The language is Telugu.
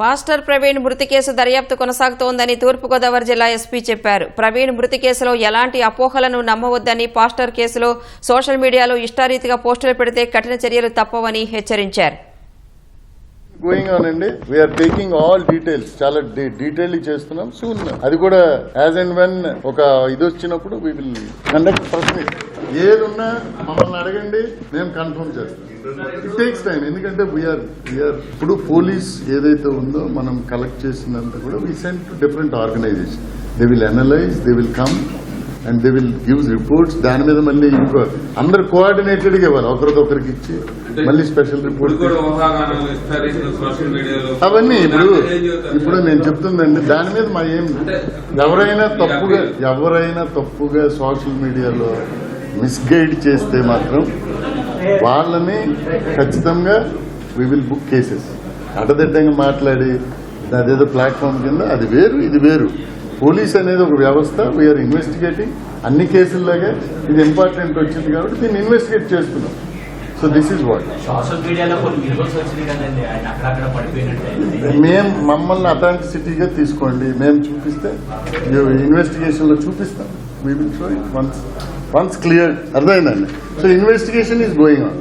పాస్టర్ ప్రవీణ్ మృతి కేసు దర్యాప్తు కొనసాగుతోందని తూర్పుగోదావరి జిల్లా ఎస్పీ చెప్పారు. ప్రవీణ్ మృతి కేసులో ఎలాంటి అపోహలను నమ్మవద్దని పాస్టర్ కేసులో సోషల్ మీడియాలో ఇష్టారీతిగా పోస్టులు పెడితే కఠిన చర్యలు తప్పవని హెచ్చరించారు. గోయింగ్ ఆన్ అండి. వీఆర్ టేకింగ్ ఆల్ డీటెయిల్స్ చాలా డీటెయిల్ చేస్తున్నాం. సూన్ అది కూడా యాజ్ అండ్ వెన్ ఒక ఇది వచ్చినప్పుడు వీ విల్ కండక్ట్ ఏది ఉన్నా మమ్మల్ని అడగండి. మేము కన్ఫర్మ్ చేస్తాం. ఇట్ టేక్స్ టైం ఎందుకంటే వీఆర్ వీఆర్ ఇప్పుడు పోలీస్ ఏదైతే ఉందో మనం కలెక్ట్ చేసినంత కూడా we send to different organisation they will analyse they will come and they will give reports దాని మీద మళ్ళీ ఇంకో అందరు కోఆర్డినేటెడ్గా ఇవ్వాలి. ఒకరితో ఒకరికి ఇచ్చి. మళ్ళీ స్పెషల్ రిపోర్ట్ అవన్నీ ఇప్పుడు? ఇప్పుడు నేను చెప్తుందండి దాని మీద మా ఏం ఎవరైనా తప్పుగా ఎవరైనా తప్పుగా సోషల్ మీడియాలో మిస్గైడ్ చేస్తే మాత్రం వాళ్ళని ఖచ్చితంగా వి విల్ బుక్ కేసెస్ అడ్డదిడ్డంగా మాట్లాడి అదేదో ప్లాట్ఫామ్ కింద అది వేరు ఇది వేరు. పోలీస్ అనేది ఒక వ్యవస్థ వీఆర్ ఇన్వెస్టిగేటింగ్ అన్ని కేసుల్లాగా ఇది ఇంపార్టెంట్ వచ్చింది కాబట్టి దీన్ని ఇన్వెస్టిగేట్ చేస్తున్నాం. సో దిస్ ఈజ్ వాట్ మేము మమ్మల్ని అథెంటిసిటీగా తీసుకోండి మేము చూపిస్తే ఇన్వెస్టిగేషన్లో చూపిస్తాం. We will show once once clear అర్థమైందండి so investigation is going on